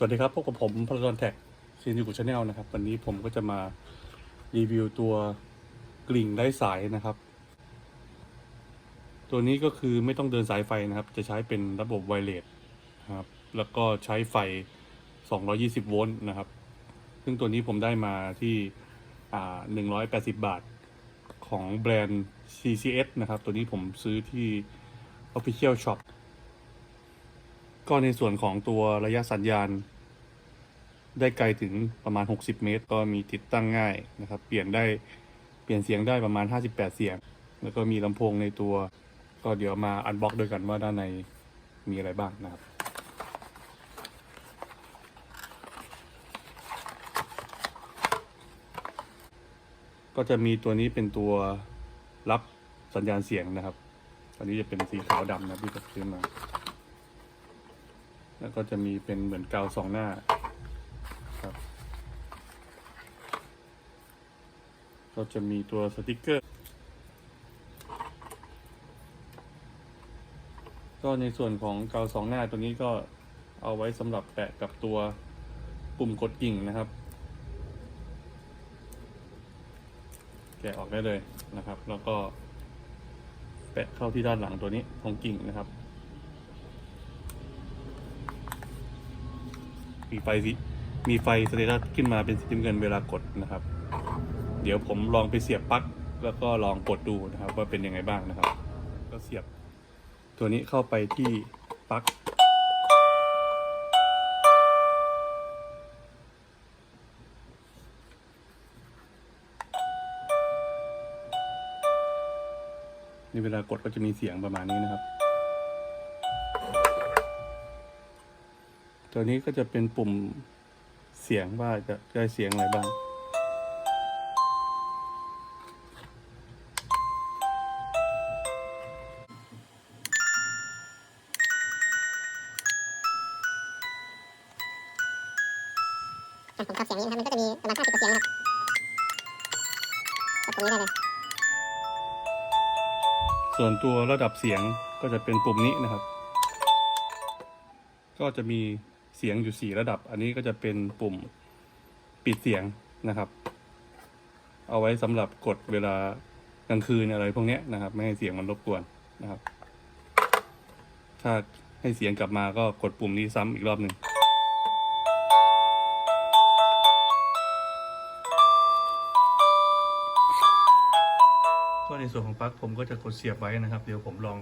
สวัสดีครับพบกับผมพลดอนแท็กซีนยูกุชาแนลนะครับ วันนี้ผมก็จะมารีวิวตัวกลิ่งไร้สายนะครับ ตัวนี้ก็คือไม่ต้องเดินสายไฟนะครับ จะใช้เป็นระบบไวเลสครับ แล้วก็ใช้ไฟ 220 โวลต์นะครับ ซึ่งตัวนี้ผมได้มาที่180 บาทของแบรนด์ CCS นะครับ ตัวนี้ผมซื้อที่ Official Shop ก็ในส่วนของตัวระยะสัญญาณ ได้ไกลถึงประมาณ 60 เมตร ก็มีติดตั้งง่ายนะครับ เปลี่ยนได้เปลี่ยนเสียงได้ประมาณ 58 เสียง แล้วก็มีลำโพงในตัว ก็เดี๋ยวมาอันบ็อกด้วยกันว่าด้านในมีอะไรบ้างนะครับก็จะมีตัวนี้เป็นตัวรับสัญญาณเสียงนะครับ อันนี้จะเป็นสีขาวดำนะที่ผมซื้อมา แล้วก็จะมีเป็นเหมือนกาวสองหน้าครับ ก็จะมีตัวสติกเกอร์ ก็ในส่วนของกาวสองหน้าตัวนี้ก็เอาไว้สำหรับแปะกับตัวปุ่มกดกิ่งนะครับ แกะออกได้เลยนะครับ แล้วก็แปะเข้าที่ด้านหลังตัวนี้ของกิ่งนะครับ มีไฟสีมีไฟสเตตัสขึ้นมาเป็นสีน้ำเงินเวลากดนะครับ เดี๋ยวผมลองไปเสียบปลั๊กแล้วก็ลองกดดูนะครับ ว่าเป็นยังไงบ้างนะครับ ก็เสียบ ตัวนี้เข้าไปที่ปลั๊กในเวลากดก็จะมีเสียงประมาณนี้นะครับ ตัวนี้ก็จะเป็นปุ่มเสียงว่าจะได้เสียงอะไรบ้าง อะผมขับเสียงนี้นะครับ มันก็จะมีประมาณ50กว่าเสียงนะครับกดตรงนี้ได้เลย ส่วนตัวระดับเสียงก็จะเป็นปุ่มนี้นะครับ ก็จะมี เสียงอยู่สี่ระดับ อันนี้ก็จะเป็นปุ่มปิดเสียงนะครับ เอาไว้สำหรับกดเวลากลางคืนอะไรพวกนี้นะครับ ไม่ให้เสียงมันรบกวนนะครับ ถ้าให้เสียงกลับมาก็กดปุ่มนี้ซ้ำอีกรอบหนึ่งก็ในส่วนของปลั๊กผมก็จะกดเสียบไว้นะครับ เดี๋ยวผมลอง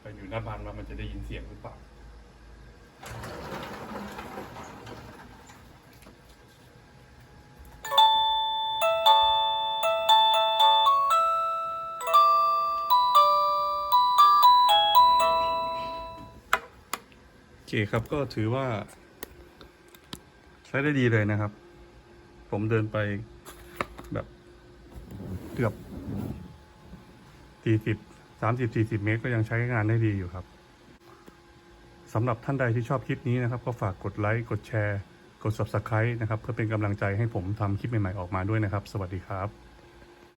ไปอยู่หน้าบ้านว่ามันจะได้ยินเสียงหรือเปล่า เคครับก็ถือว่า ใช้ได้ดีเลยนะครับ ผมเดินไปแบบเกือบสี่สิบสามสิบสี่สิบเมตรก็ยังใช้งานได้ดีอยู่ครับสำหรับท่านใดที่ชอบคลิปนี้นะครับ ก็ฝากกดไลค์กดแชร์ กด subscribe นะครับ เพื่อเป็นกำลังใจให้ผมทำคลิปใหม่ๆออกมาด้วยนะครับ สวัสดีครับ